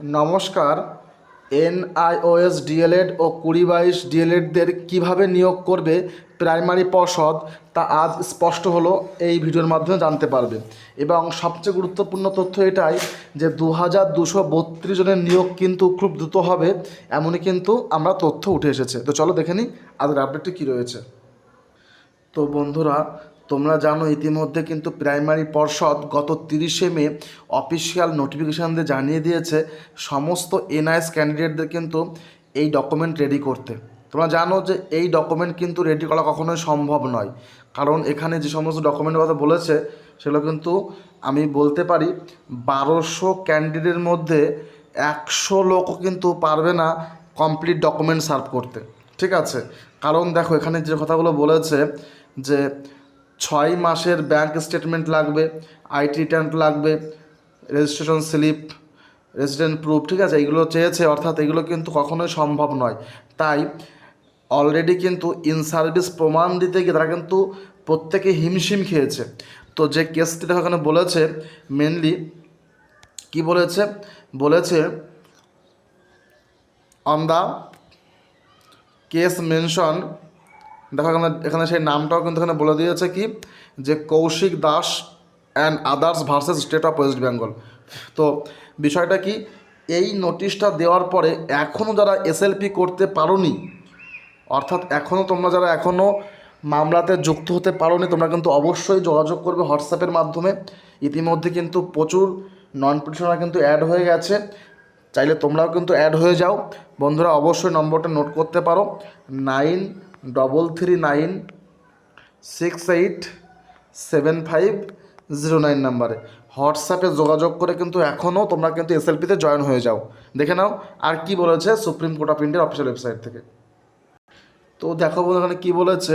নমস্কার, NIOS D.El.Ed ও কুড়ি বাইশ ডিএলএডদের কীভাবে নিয়োগ করবে প্রাইমারি পর্ষদ তা আজ স্পষ্ট হলো এই ভিডিওর মাধ্যমে জানতে পারবে। এবং সবচেয়ে গুরুত্বপূর্ণ তথ্য এটাই যে দু হাজার দুশো বত্রিশ জনের নিয়োগ কিন্তু খুব দ্রুত হবে, এমনই কিন্তু আমরা তথ্য উঠে এসেছে। তো চলো দেখে নিই আজকের আপডেটটি কী রয়েছে। তো বন্ধুরা তোমরা জানো ইতিমধ্যে কিন্তু প্রাইমারি পর্ষদ গত তিরিশে মে অফিসিয়াল নোটিফিকেশান দিয়ে জানিয়ে দিয়েছে, সমস্ত এনআইএস ক্যান্ডিডেটদের কিন্তু এই ডকুমেন্ট রেডি করতে। তোমরা জানো যে এই ডকুমেন্ট কিন্তু রেডি করা কখনোই সম্ভব নয়। কারণ এখানে যে সমস্ত ডকুমেন্টের কথা বলেছে, সেগুলো কিন্তু আমি বলতে পারি, বারোশো ক্যান্ডিডেটের মধ্যে একশো লোকও কিন্তু পারবে না কমপ্লিট ডকুমেন্ট সার্ভ করতে। ঠিক আছে? কারণ দেখো, এখানে যে কথাগুলো বলেছে যে ছয় মাসের ব্যাঙ্ক স্টেটমেন্ট লাগবে আইটি রিটার্ন লাগবে রেজিস্ট্রেশন স্লিপ রেসিডেন্ট প্রুফ ঠিক আছে? এগুলো চেয়েছে, অর্থাৎ এগুলো কিন্তু কখনোই সম্ভব নয়। তাই অলরেডি কিন্তু ইন সার্ভিস প্রমাণ দিতে গিয়ে তারা কিন্তু প্রত্যেকে হিমশিম খেয়েছে। তো যে কেসটি দেখো এখানে বলেছে মেনলি কি বলেছে? বলেছে অন দ্য কেস মেনশন দেখো এখানে এখানে সেই নামটাও কিন্তু এখানে বলে দিয়েছে কি? যে Kaushik Das and others versus state of West Bengal তো বিষয়টা কি? এই নোটিশটা দেওয়ার পরে এখনও যারা এসএলপি করতে পারোনি, অর্থাৎ এখনও তোমরা যারা এখনও মামলাতে যুক্ত হতে পারোনি, তোমরা কিন্তু অবশ্যই যোগাযোগ করবে হোয়াটসঅ্যাপের মাধ্যমে। ইতিমধ্যে কিন্তু প্রচুর নন পিটিশনার কিন্তু অ্যাড হয়ে গেছে। চাইলে তোমরাও কিন্তু অ্যাড হয়ে যাও। বন্ধুরা, অবশ্যই নম্বরটা নোট করতে পারো। Nine double three nine six eight seven five zero nine নাম্বারে হোয়াটসঅ্যাপে যোগাযোগ করে কিন্তু এখনও তোমরা কিন্তু এসএলপিতে জয়েন হয়ে যাও। দেখে নাও আর কি বলেছে সুপ্রিম কোর্ট অফ ইন্ডিয়ার অফিসিয়াল ওয়েবসাইট থেকে। তো দেখো এখানে কী বলেছে?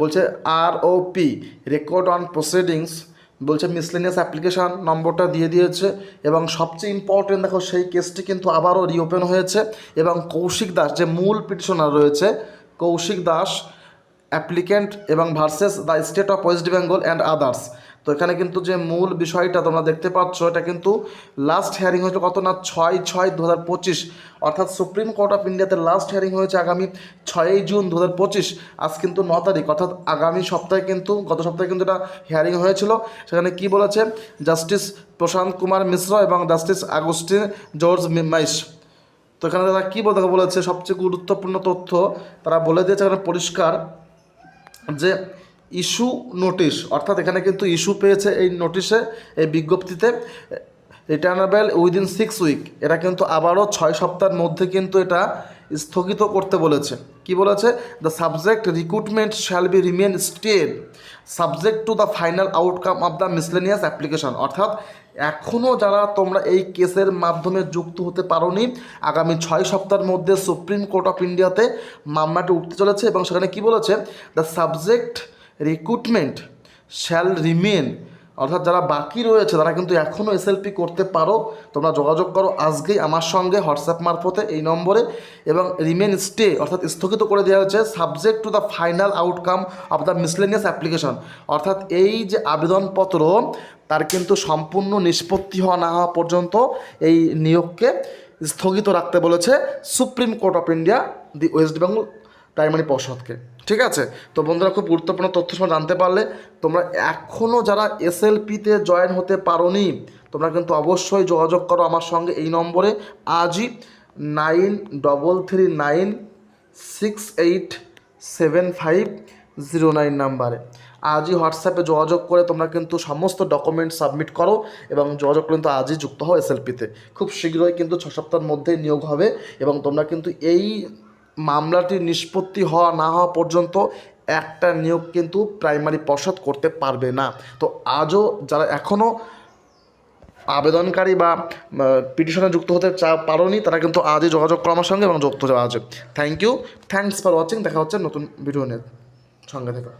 বলছে R O P record on proceedings বলছে মিসলেনিয়াস অ্যাপ্লিকেশান নম্বরটা দিয়ে দিয়েছে এবং সবচেয়ে ইম্পর্টেন্ট দেখো সেই কেসটি কিন্তু আবারও রিওপেন হয়েছে এবং কৌশিক দাস যে মূল পিটিশনার রয়েছে কৌশিক দাস অ্যাপ্লিক্যান্ট এবং versus the state of West Bengal and others তো এখানে কিন্তু যে মূল বিষয়টা তোমরা দেখতে পাচ্ছ, এটা কিন্তু লাস্ট হিয়ারিং হয়েছে কত না? ছয় ছয় দু হাজার পঁচিশ। অর্থাৎ সুপ্রিম কোর্ট অফ ইন্ডিয়াতে লাস্ট হিয়ারিং হয়েছে আগামী ছয়ই জুন দু হাজার পঁচিশ। আজ কিন্তু ন তারিখ, অর্থাৎ আগামী সপ্তাহে কিন্তু, গত সপ্তাহে কিন্তু এটা হিয়ারিং হয়েছিল। সেখানে কি বলেছে? জাস্টিস প্রশান্ত কুমার মিশ্র এবং জাস্টিস আগস্টিন জর্জ মাইস তো এখানে তারা কী বলতে বলেছে? সবচেয়ে গুরুত্বপূর্ণ তথ্য তারা বলে দিয়েছে এখানে পরিষ্কার যে ইস্যু নোটিশ, অর্থাৎ এখানে কিন্তু ইস্যু পেয়েছে এই নোটিশে, এই বিজ্ঞপ্তিতে। রিটার্নেবল উইদিন সিক্স উইক এটা কিন্তু আবারও ছয় সপ্তাহের মধ্যে কিন্তু এটা স্থগিত করতে বলেছে। কি বলেছে? The subject recruitment shall be remain stayed subject to the final outcome of the miscellaneous application অর্থাৎ এখনও যারা তোমরা এই কেসের মাধ্যমে যুক্ত হতে পারোনি, আগামী ছয় সপ্তাহের মধ্যে সুপ্রিম কোর্ট অফ ইন্ডিয়াতে মামলাটি উঠতে চলেছে এবং সেখানে কি বলেছে? The subject recruitment shall remain অর্থাৎ যারা বাকি রয়েছে, তারা কিন্তু এখনও এসএলপি করতে পারো। তোমরা যোগাযোগ করো আজকেই আমার সঙ্গে হোয়াটসঅ্যাপ মারফতে এই নম্বরে এবং রিমেন স্টে অর্থাৎ স্থগিত করে দেওয়া হয়েছে subject to the final outcome of the miscellaneous application অর্থাৎ এই যে আবেদনপত্র, তার কিন্তু সম্পূর্ণ নিষ্পত্তি হওয়া না হওয়া পর্যন্ত এই নিয়োগকে স্থগিত রাখতে বলেছে supreme court of India the West Bengal primary পর্ষদকে। ঠিক আছে? তো বন্ধুরা, খুব গুরুত্বপূর্ণ তথ্য সময় জানতে পারলে তোমরা এখনও যারা এসএলপিতে জয়েন হতে পারোনি, তোমরা কিন্তু অবশ্যই যোগাযোগ করো আমার সঙ্গে এই নম্বরে। আজই nine double three nine six eight seven five zero nine নাম্বারে। আজই হোয়াটসঅ্যাপে যোগাযোগ করে তোমরা কিন্তু সমস্ত ডকুমেন্ট সাবমিট করো এবং যোগাযোগ করে কিন্তু আজই যুক্ত হও এসএলপিতে। খুব শীঘ্রই কিন্তু ছ সপ্তাহের মধ্যেই নিয়োগ হবে এবং তোমরা কিন্তু এই মামলাটি নিষ্পত্তি হওয়া না হওয়া পর্যন্ত একটা নিয়োগ কিন্তু প্রাইমারি পর্ষদ করতে পারবে না। তো আজও যারা এখনও আবেদনকারী বা পিটিশনে যুক্ত হতে চা, পারোনি, তারা কিন্তু আজই যোগাযোগ করো আমার সঙ্গে এবং যুক্ত হতে আছে thank you thanks for watching দেখা হচ্ছে নতুন ভিডিও নিয়ে সঙ্গে থেকে।